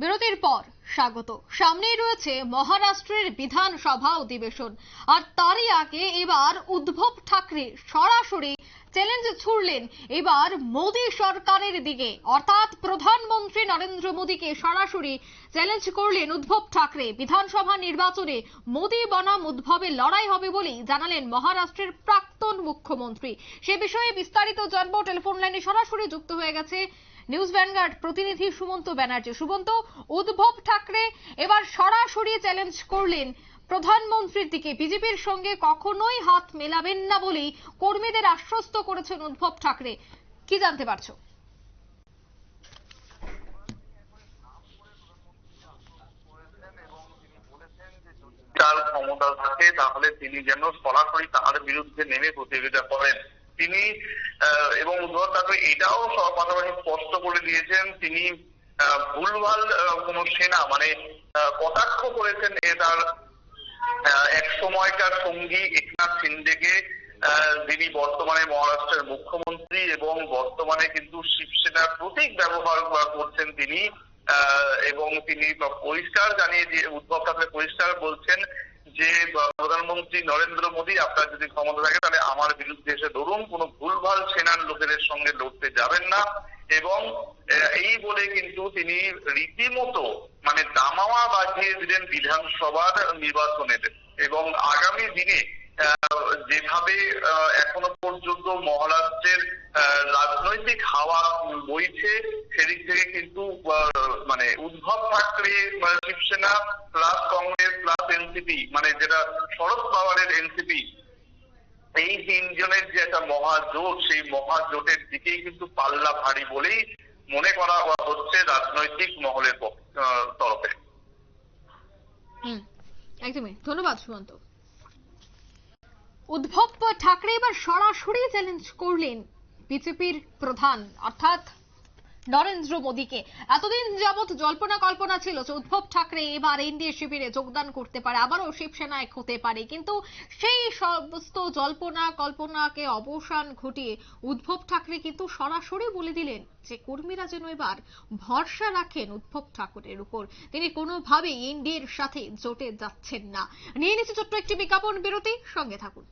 বিরতির পর স্বাগত। সামনেই রয়েছে মহারাষ্ট্রের বিধানসভা অধিবেশন। আর তারই আগে এবার উদ্ধব ঠাকরে সরাসরি চ্যালেঞ্জ ছুড়লেন। এবার মোদী সরকারের দিকে। অর্থাৎ প্রধানমন্ত্রী নরেন্দ্র মোদীকে সরাসরি চ্যালেঞ্জ করলেন উদ্ধব ঠাকরে। বিধানসভা নির্বাচনে মোদী বনাম উদ্ভবের লড়াই হবে বলেই জানালেন মহারাষ্ট্রের প্রাক্তন মুখ্যমন্ত্রী। সে বিষয়ে বিস্তারিত জানব। টেলিফোন লাইনে সরাসরি যুক্ত হয়ে গেছে নিউজ ভ্যানগার্ড প্রতিনিধি সুমন্ত ব্যানার্জি। সুমন্ত, উদ্ধব ঠাকরে, এবার সরাসরি চ্যালেঞ্জ করলেন প্রধানমন্ত্রীর দিকে। বিজেপির সঙ্গে কখনোই হাত মেলাবেন না বলেই কর্মীদের আশ্বস্ত করেছেন উদ্ধব ঠাকরে। কি জানতে পারছ? তার ক্ষমতা থাকে তাহলে তিনি যেন সরাসরি তার বিরুদ্ধে নেমে প্রতিযোগিতা করেন। তিনি এবং উদ্ধব ঠাকরে এটাও পাশাপাশি স্পষ্ট করে দিয়েছেন, তিনি ভুলভাল কোনো সেনা মানে কটাক্ষ করেছেন এ তার এক সময়কার সঙ্গী একনাথ সিন্ডেকে যিনি বর্তমানে মহারাষ্ট্রের মুখ্যমন্ত্রী এবং বর্তমানে কিন্তু শিবসেনার প্রতীক ব্যবহার করছেন তিনি এবং তিনি পরিষ্কার জানিয়ে দিয়ে, উদ্ধব ঠাকরে পরিষ্কার বলছেন যে প্রধানমন্ত্রী নরেন্দ্র মোদী, আপনার যদি ক্ষমতা থাকে, তাহলে আমার বিরুদ্ধে এসে ধরুন, কোনো ভুলভাল সেনার লোকেদের সঙ্গে লড়তে যাবেন না। এবং এই বলে কিন্তু তিনি রীতিমতো মানে দামামা বাজিয়ে দিলেন বিধানসভার নির্বাচনের এবং আগামী দিনে যেভাবে এখনও পর্যন্ত মহারাষ্ট্রের রাজনৈতিক হাওয়া বইছে, সেদিক থেকে কিন্তু মানে Uddhav Thackeray Shiv Sena, plus plus NCP মানে যেটা শরদ পাওয়ারের এনসিপি, এই তিনজনের যে একটা মহাজোট, সেই মহাজোটের দিকেই কিন্তু পাল্লা ভারী বলেই মনে করা হচ্ছে রাজনৈতিক মহলের তরফে। একদমই। ধন্যবাদ সুমন্ত। উদ্ধব ঠাকরে এবার সরাসরি চ্যালেঞ্জ করলেন বিজেপির প্রধান, অর্থাৎ নরেন্দ্র মোদীকে। এতদিন যাবৎ জল্পনা কল্পনা ছিল যে উদ্ধব ঠাকরে এবার এনডিএ শিবিরে যোগদান করতে পারে, আবারও শিবসেনায় হতে পারে। কিন্তু সেই সমস্ত জল্পনা কল্পনাকে অবসান ঘটিয়ে উদ্ধব ঠাকরে কিন্তু সরাসরি বলে দিলেন যে কর্মীরা যেন এবার ভরসা রাখেন উদ্ধব ঠাকুরের উপর। তিনি কোনোভাবেই এনডিএর সাথে জোটে যাচ্ছেন না। নিয়ে নিচ্ছে ছোট্ট একটি বিজ্ঞাপন বিরতি, সঙ্গে থাকুন।